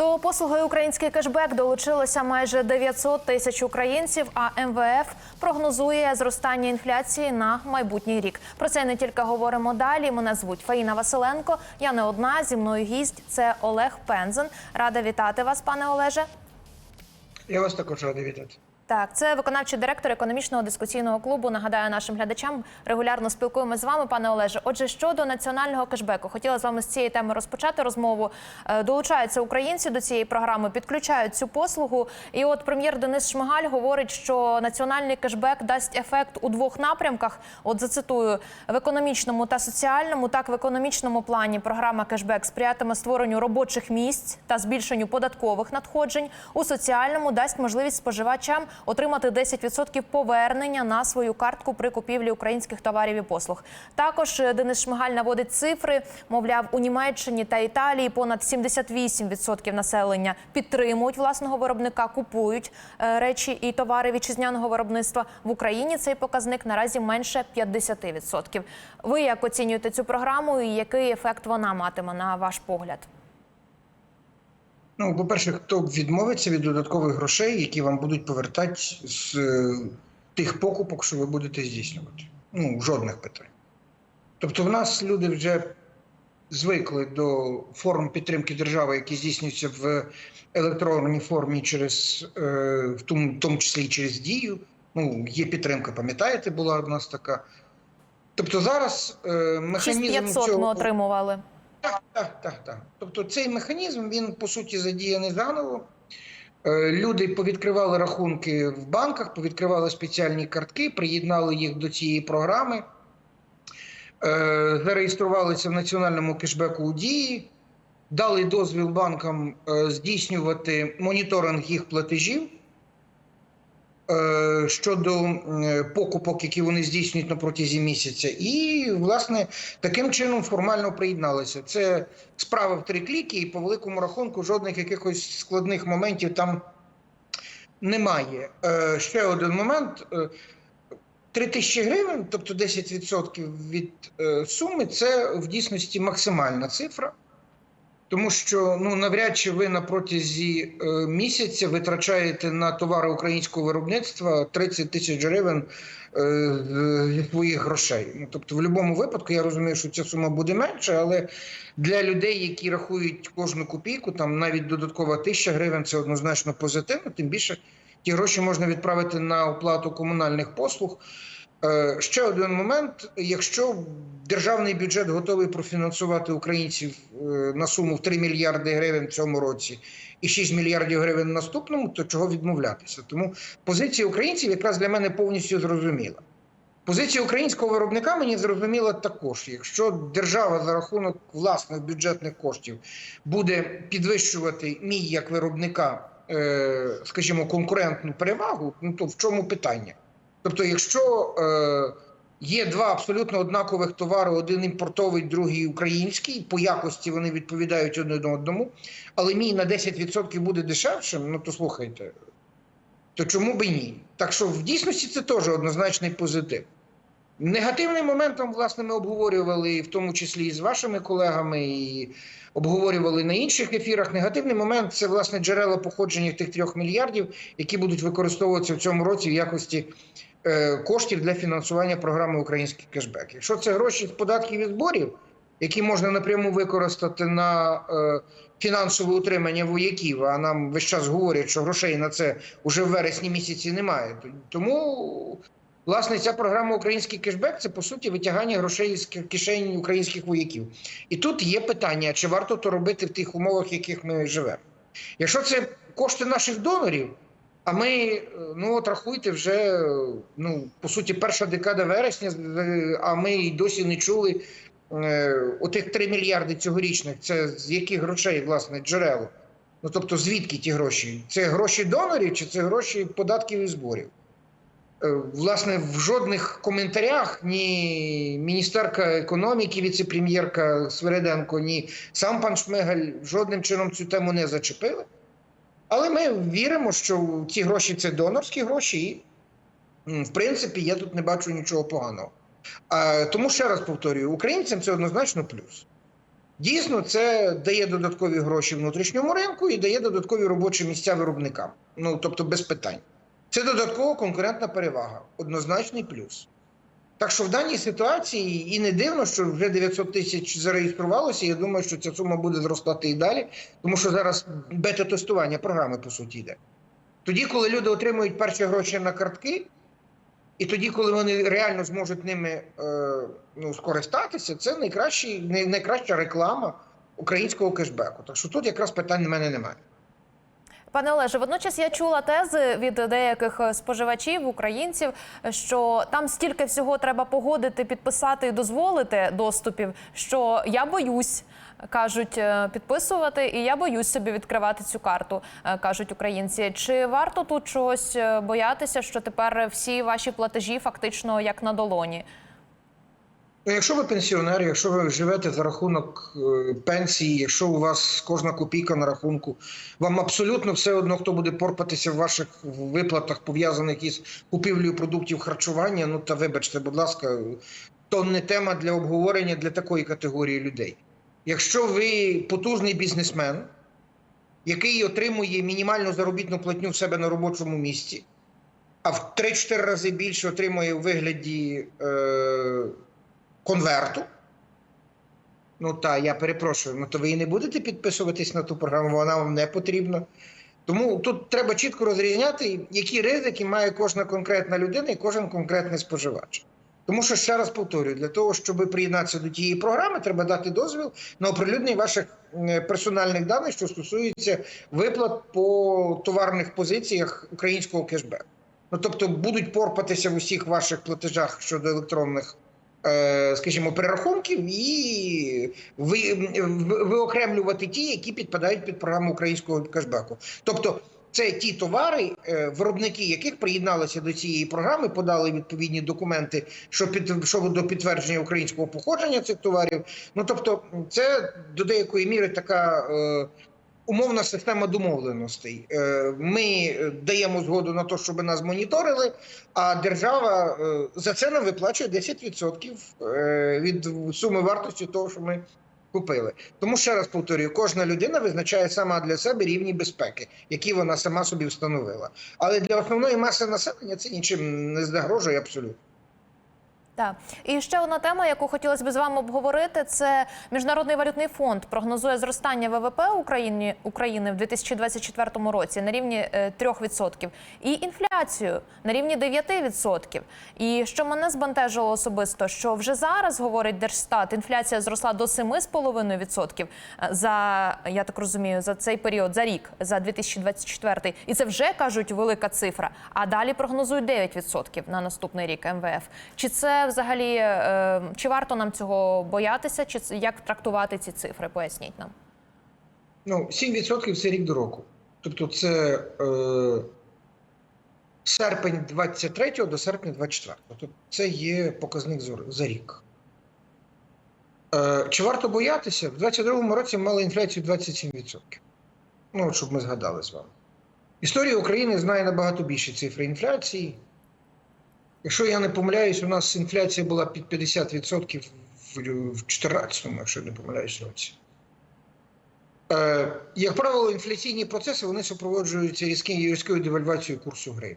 До послуги український кешбек долучилося майже 900 тисяч українців. А МВФ прогнозує зростання інфляції на майбутній рік. Про це не тільки говоримо далі. Мене звуть Фаїна Василенко. Я не одна зі мною гість. Це Олег Пензен. Рада вітати вас, пане Олеже. Я вас також радий вітати. Так, це виконавчий директор економічного дискусійного клубу. Нагадаю нашим глядачам. Регулярно спілкуємося з вами, пане Олеже. Отже, щодо національного кешбеку, хотіла з вами з цієї теми розпочати розмову. Е, Долучаються українці до цієї програми, підключають цю послугу. І от прем'єр Денис Шмигаль говорить, що національний кешбек дасть ефект у двох напрямках. От зацитую в економічному та соціальному. Так, в економічному плані програма кешбек сприятиме створенню робочих місць та збільшенню податкових надходжень. У соціальному дасть можливість споживачам отримати 10% повернення на свою картку при купівлі українських товарів і послуг. Також е, Денис Шмигаль наводить цифри. Мовляв, у Німеччині та Італії понад 78% населення підтримують власного виробника, купують е, речі і товари вітчизняного виробництва. В Україні цей показник наразі менше 50%. Ви як оцінюєте цю програму і який ефект вона матиме на ваш погляд? Ну, по-перше, хто відмовиться від додаткових грошей, які вам будуть повертати з е, тих покупок, що ви будете здійснювати? Ну, жодних питань. Тобто, в нас люди вже звикли до форм підтримки держави, які здійснюються в електронній формі через е, в тому, в тому числі і через дію. Ну, є підтримка, пам'ятаєте, була в нас така. Тобто зараз е, механізм 6500 цього... ми отримували. Так, так, так, так. Тобто цей механізм він по суті задіяний заново. Е, Люди повідкривали рахунки в банках, повідкривали спеціальні картки, приєднали їх до цієї програми, е, зареєструвалися в національному кешбеку у дії, дали дозвіл банкам е, здійснювати моніторинг їх платежів. Е, Щодо е, покупок, які вони здійснюють на протязі місяця, і власне таким чином формально приєдналися. Це справа в три кліки, і по великому рахунку жодних якихось складних моментів там немає. Е, Ще один момент. Е, 3 тисячі гривень, тобто 10% від суми, це в дійсності максимальна цифра. Тому що ну навряд чи ви на протязі е, місяця витрачаєте на товари українського виробництва 30 тисяч гривень е, своїх грошей. Ну тобто, в будь-якому випадку я розумію, що ця сума буде менша, але для людей, які рахують кожну копійку, там навіть додаткова тисяча гривень, це однозначно позитивно. Тим більше ті гроші можна відправити на оплату комунальних послуг. Е, Ще один момент: якщо державний бюджет готовий профінансувати українців е, на суму в 3 мільярди гривень в цьому році і 6 мільярдів гривень в наступному, то чого відмовлятися? Тому позиція українців якраз для мене повністю зрозуміла. Позиція українського виробника мені зрозуміла також. Якщо держава за рахунок власних бюджетних коштів буде підвищувати мій як виробника, е, скажімо, конкурентну перевагу, ну то в чому питання? Тобто, якщо е, є два абсолютно однакових товари, один імпортовий, другий український, по якості вони відповідають один одному, але мій на 10% буде дешевшим, ну то слухайте, то чому би ні? Так що в дійсності це теж однозначний позитив. Негативним моментом, власне, ми обговорювали, в тому числі і з вашими колегами, і обговорювали на інших ефірах. Негативний момент це власне джерела походження тих трьох мільярдів, які будуть використовуватися в цьому році в якості коштів для фінансування програми Український кешбек. Якщо це гроші з податків і зборів, які можна напряму використати на е, фінансове утримання вояків, а нам весь час говорять, що грошей на це вже в вересні місяці немає. Тому Власне, ця програма Український кешбек це по суті витягання грошей з ки- кишень українських вояків. І тут є питання: чи варто то робити в тих умовах, в яких ми живемо? Якщо це кошти наших донорів, а ми, е, ну от рахуйте, вже е, ну по суті, перша декада вересня, е, а ми й досі не чули е, отих 3 мільярди цьогорічних. Це з яких грошей, власне, джерело? Ну тобто, звідки ті гроші? Це гроші донорів чи це гроші податків і зборів? Власне, в жодних коментарях ні міністерка економіки, віце-прем'єрка Свириденко, ні сам пан Шмигаль жодним чином цю тему не зачепили. Але ми віримо, що ці гроші це донорські гроші, і в принципі я тут не бачу нічого поганого. А, тому ще раз повторюю: українцям це однозначно плюс. Дійсно, це дає додаткові гроші внутрішньому ринку і дає додаткові робочі місця виробникам. Ну тобто без питань. Це додаткова конкурентна перевага, однозначний плюс. Так що в даній ситуації і не дивно, що вже 900 тисяч зареєструвалося. Я думаю, що ця сума буде зростати і далі, тому що зараз бета-тестування програми по суті йде. Тоді, коли люди отримують перші гроші на картки, і тоді, коли вони реально зможуть ними е, ну, скористатися, це найкращий, най- найкраща реклама українського кешбеку. Так що тут якраз питань на мене немає. Пане Олеже, водночас я чула тези від деяких е, споживачів, українців, що там стільки всього треба погодити, підписати і дозволити доступів, що я боюсь. Кажуть е, підписувати, і я боюсь собі відкривати цю карту, е, кажуть українці. Чи варто тут чогось боятися, що тепер всі ваші платежі фактично як на долоні? Ну, якщо ви пенсіонер, якщо ви живете за рахунок е, пенсії, якщо у вас кожна копійка на рахунку, вам абсолютно все одно, хто буде порпатися в ваших виплатах, пов'язаних із купівлею продуктів харчування. Ну та вибачте, будь ласка, то не тема для обговорення для такої категорії людей. Якщо ви потужний бізнесмен, який отримує мінімальну заробітну платню в себе на робочому місці, а в 3-4 рази більше отримує у вигляді. Е- конверту. Ну та я перепрошую, ну то ви і не будете підписуватись на ту програму, вона вам не потрібна. Тому тут треба чітко розрізняти, які ризики має кожна конкретна людина і кожен конкретний споживач. Тому що ще раз повторюю, для того, щоб приєднатися до тієї програми, треба дати дозвіл на оприлюднення ваших персональних даних, що стосуються виплат по товарних позиціях українського кешбеку. Ну тобто будуть порпатися в усіх ваших платежах щодо електронних скажімо, перерахунків і ви, ви- виокремлювати ті, які підпадають під програму українського кешбеку. Тобто, це ті товари, е, виробники яких приєдналися до цієї програми, подали відповідні документи що під щодо підтвердження українського походження цих товарів. Ну тобто, це до деякої міри така. Умовна система домовленостей. Е, Ми даємо згоду на те, щоб нас моніторили, а держава е, за це нам виплачує 10% е, від суми вартості того, що ми купили. Тому ще раз повторюю, кожна людина визначає сама для себе рівні безпеки, які вона сама собі встановила. Але для основної маси населення це нічим не загрожує абсолютно. Так. І ще одна тема, яку хотілося б з вами обговорити, це Міжнародний валютний фонд прогнозує зростання ВВП України, України в 2024 році на рівні е, 3% і інфляцію на рівні 9%. І що мене збентежило особисто, що вже зараз, говорить Держстат, інфляція зросла до 7,5% за, я так розумію, за цей період, за рік, за 2024. І це вже, кажуть, велика цифра. А далі прогнозують 9% на наступний рік МВФ. Чи це взагалі, е, чи варто нам цього боятися, чи як трактувати ці цифри? Поясніть нам. Ну, 7% це рік до року. Тобто це е, серпень 23 до серпня 24. Тобто це є показник за, рік. Е, чи варто боятися? В 22 році мали інфляцію 27%. Ну, щоб ми згадали з вами. Історія України знає набагато більше цифри інфляції. Якщо я не помиляюсь, у нас інфляція була під 50% в 2014, якщо не помиляюсь році. Е, Як правило, інфляційні процеси вони супроводжуються різкою девальвацією курсу гривні.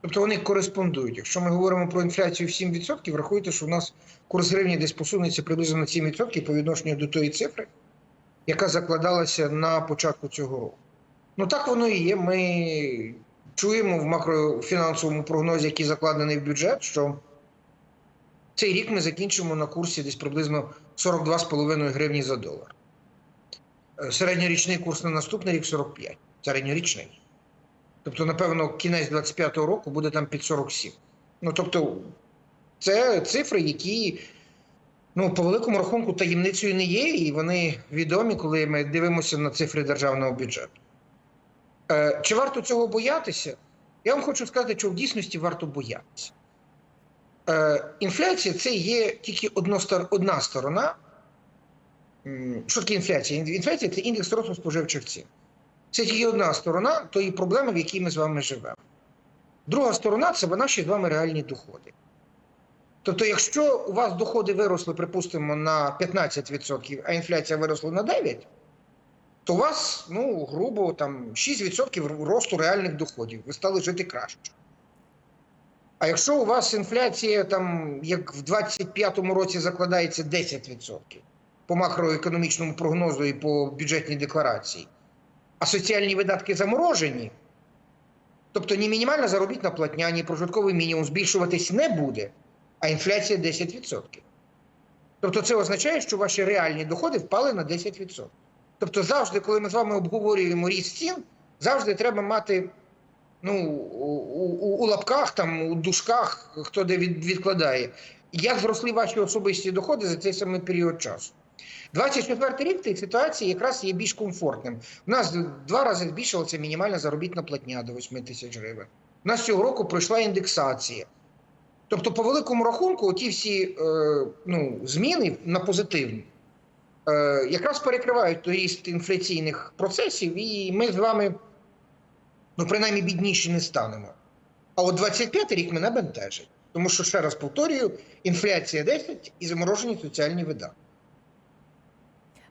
Тобто вони кореспондують. Якщо ми говоримо про інфляцію в 7%, врахуйте, що у нас курс гривні десь посунеться приблизно на 7% по відношенню до тої цифри, яка закладалася на початку цього року. Ну так воно і є. Ми чуємо в макрофінансовому прогнозі, який закладений в бюджет, що цей рік ми закінчимо на курсі десь приблизно 42,5 гривні за долар. Е, Середньорічний курс на наступний рік 45. Середньорічний. Тобто, напевно, кінець 25-го року буде там під 47. Ну, тобто, це цифри, які ну, по великому рахунку таємницею не є, і вони відомі, коли ми дивимося на цифри державного бюджету. Е, Чи варто цього боятися? Я вам хочу сказати, що в дійсності варто боятися. Е, Інфляція це є тільки одна сторона. Що таке інфляція? Інфляція це індекс росту споживчих цін. Це тільки одна сторона тої проблеми, в якій ми з вами живемо. Друга сторона це наші з вами реальні доходи. Тобто, якщо у вас доходи виросли, припустимо, на 15%, а інфляція виросла на 9%, то у вас, ну, грубо, там 6% росту реальних доходів. Ви стали жити краще. А якщо у вас інфляція, там, як в 2025 році закладається 10% по макроекономічному прогнозу і по бюджетній декларації, а соціальні видатки заморожені, тобто ні мінімальна заробітна платня, ні прожитковий мінімум збільшуватись не буде, а інфляція 10%. Тобто це означає, що ваші реальні доходи впали на 10%. Тобто, завжди, коли ми з вами обговорюємо ріст цін, завжди треба мати ну, у, у, у лапках, там, у дужках, хто де від, відкладає, як зросли ваші особисті доходи за цей самий період часу. 24 рік в цій ситуації якраз є більш комфортним. У нас два рази збільшилася мінімальна заробітна платня до 8 тисяч гривень. У нас цього року пройшла індексація. Тобто, по великому рахунку, ті всі е, ну, зміни на позитивні якраз перекривають той ріст інфляційних процесів, і ми з вами, ну, принаймні, бідніші не станемо. А от 25 рік мене бентежить. Тому що, ще раз повторюю, інфляція 10 і заморожені соціальні видатки.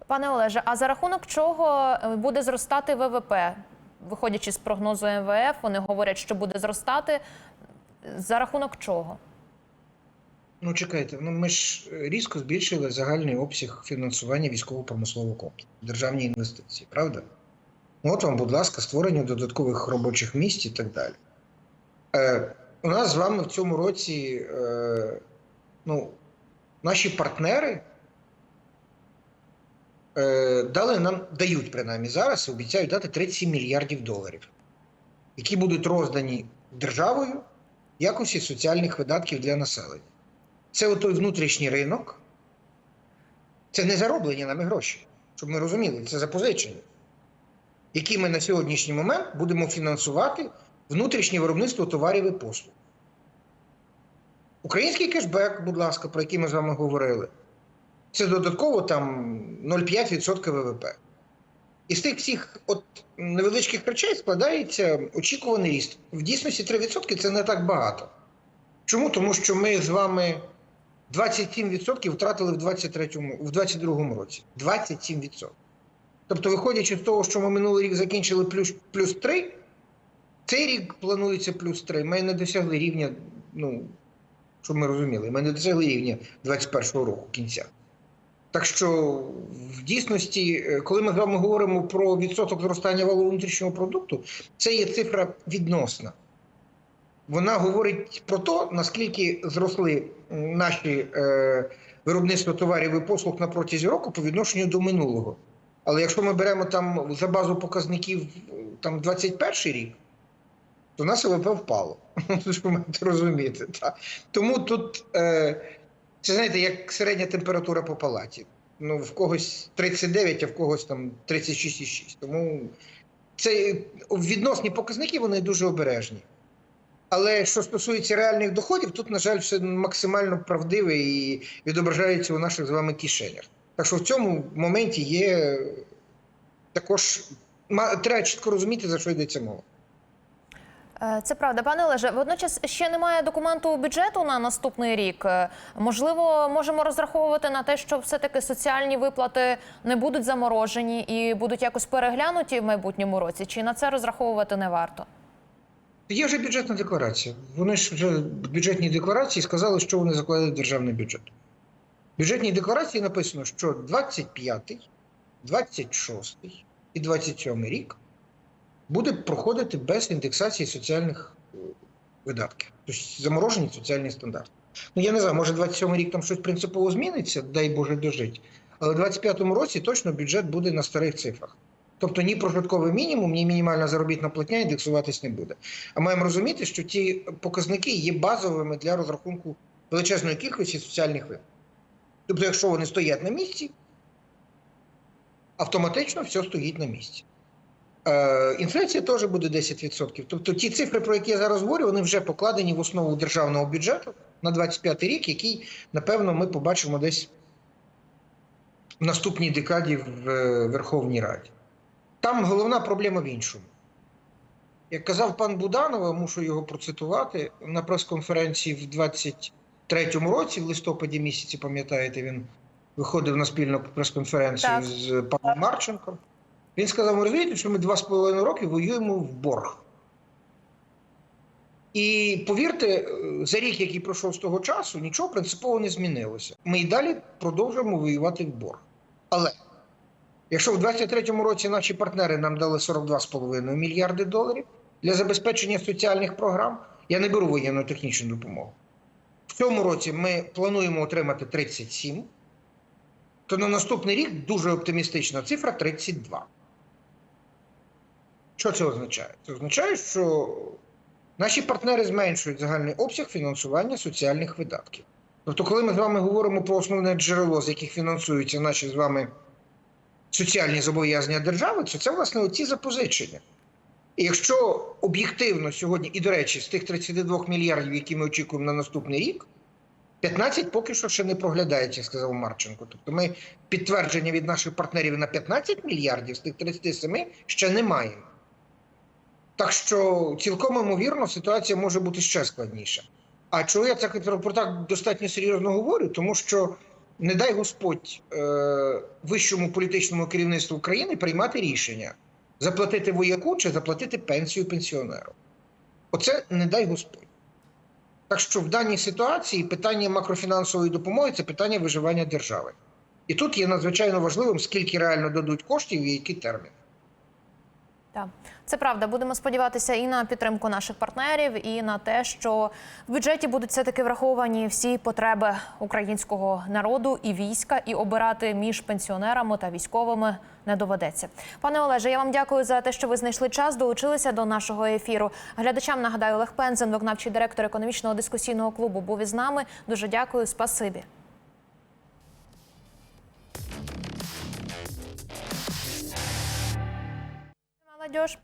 Пане Олеже, а за рахунок чого е, буде зростати ВВП? Виходячи з прогнозу МВФ, вони говорять, що буде зростати. За рахунок чого? Ну, чекайте, ну ми ж різко збільшили загальний обсяг фінансування військово-промислового комплексу, державні інвестиції, правда? Ну, От вам, будь ласка, створення додаткових робочих місць і так далі. Е, у нас з вами в цьому році е, ну, наші партнери е, дали нам, дають принаймні зараз, і обіцяють дати 37 мільярдів доларів, які будуть роздані державою якості соціальних видатків для населення. Це той внутрішній ринок, це не зароблені нами гроші, щоб ми розуміли, це запозичення, які ми на сьогоднішній момент будемо фінансувати внутрішнє виробництво товарів і послуг. Український кешбек, будь ласка, про який ми з вами говорили, це додатково там 0,5% ВВП. І з тих всіх от невеличких речей складається очікуваний ріст. В дійсності 3% це не так багато. Чому? Тому що ми з вами 27% втратили в 23-му, в 22-му році. 27%. Тобто, виходячи з того, що ми минулий рік закінчили плюс, плюс 3, цей рік планується плюс 3. Ми не досягли рівня, ну, щоб ми розуміли, ми не досягли рівня 21-го року кінця. Так що в дійсності, е, коли ми з вами говоримо про відсоток зростання валового внутрішнього продукту, це є цифра відносна. Вона говорить про те, наскільки зросли наші е, виробництва товарів і послуг на протязі року по відношенню до минулого. Але якщо ми беремо там за базу показників там 21 рік, то у нас ВВП впало. Маєте розуміти. Та. Тому тут е, це знаєте, як середня температура по палаті. Ну, в когось 39, а в когось там 36,6. Тому це відносні показники вони дуже обережні. Але що стосується реальних доходів, тут, на жаль, все максимально правдиве і відображається у наших з вами кишенях. Так що в цьому моменті є також треба чітко розуміти, за що йдеться мова. Е, Це правда, пане Олеже. Водночас ще немає документу бюджету на наступний рік. Е, Можливо, можемо розраховувати на те, що все-таки соціальні виплати не будуть заморожені і будуть якось переглянуті в майбутньому році. Чи на це розраховувати не варто? Є вже бюджетна декларація. Вони ж вже в бюджетній декларації сказали, що вони закладають в державний бюджет. В бюджетній декларації написано, що 25, 26 і 27 рік буде проходити без індексації соціальних е, видатків, тобто заморожені соціальні стандарти. Ну я не знаю, може 27 рік там щось принципово зміниться, дай Боже дожить. Але в 25-му році точно бюджет буде на старих цифрах. Тобто ні прожитковий мінімум, ні мінімальна заробітна платня індексуватись не буде. А маємо розуміти, що ті показники є базовими для розрахунку величезної кількості соціальних виплат. Тобто, якщо вони стоять на місці, автоматично все стоїть на місці. Е, інфляція теж буде 10%. Тобто ті цифри, про які я зараз говорю, вони вже покладені в основу державного бюджету на 25 рік, який, напевно, ми побачимо десь в наступній декаді в е, Верховній Раді. Там головна проблема в іншому. Як казав пан Буданов, мушу його процитувати на прес-конференції в 23-му році, в листопаді місяці, пам'ятаєте, він виходив на спільну прес-конференцію з паном Марченком. Він сказав: розумієте, що ми два з половиною роки воюємо в борг. І повірте, е, за рік, який пройшов з того часу, нічого принципово не змінилося. Ми і далі продовжуємо воювати в борг. Але якщо в 2023 році наші партнери нам дали 42,5 мільярди доларів для забезпечення соціальних програм, я не беру воєнно-технічну допомогу. В цьому році ми плануємо отримати 37, то на наступний рік дуже оптимістична цифра 32. Що це означає? Це означає, що наші партнери зменшують загальний обсяг фінансування соціальних видатків. Тобто, коли ми з вами говоримо про основне джерело, з яких фінансуються наші з вами соціальні зобов'язання держави, то це власне оці запозичення. І якщо об'єктивно сьогодні, і до речі, з тих 32 мільярдів, які ми очікуємо на наступний рік, 15 поки що ще не проглядається, сказав Марченко. Тобто ми підтвердження від наших партнерів на 15 мільярдів з тих 37 ще не маємо. Так що цілком ймовірно ситуація може бути ще складніша. А чого я так про так достатньо серйозно говорю? Тому що не дай Господь е, вищому політичному керівництву України приймати рішення заплатити вояку чи заплатити пенсію пенсіонеру. Оце не дай Господь. Так що в даній ситуації питання макрофінансової допомоги це питання виживання держави. І тут є надзвичайно важливим, скільки реально дадуть коштів і які термін. Так, це правда. Будемо сподіватися і на підтримку наших партнерів, і на те, що в бюджеті будуть все таки враховані всі потреби українського народу і війська, і обирати між пенсіонерами та військовими не доведеться. Пане Олеже, я вам дякую за те, що ви знайшли час, долучилися до нашого ефіру. Глядачам нагадаю, Олег Пензен, виконавчий директор економічного дискусійного клубу, був із нами. Дуже дякую, спасибі. Adiós.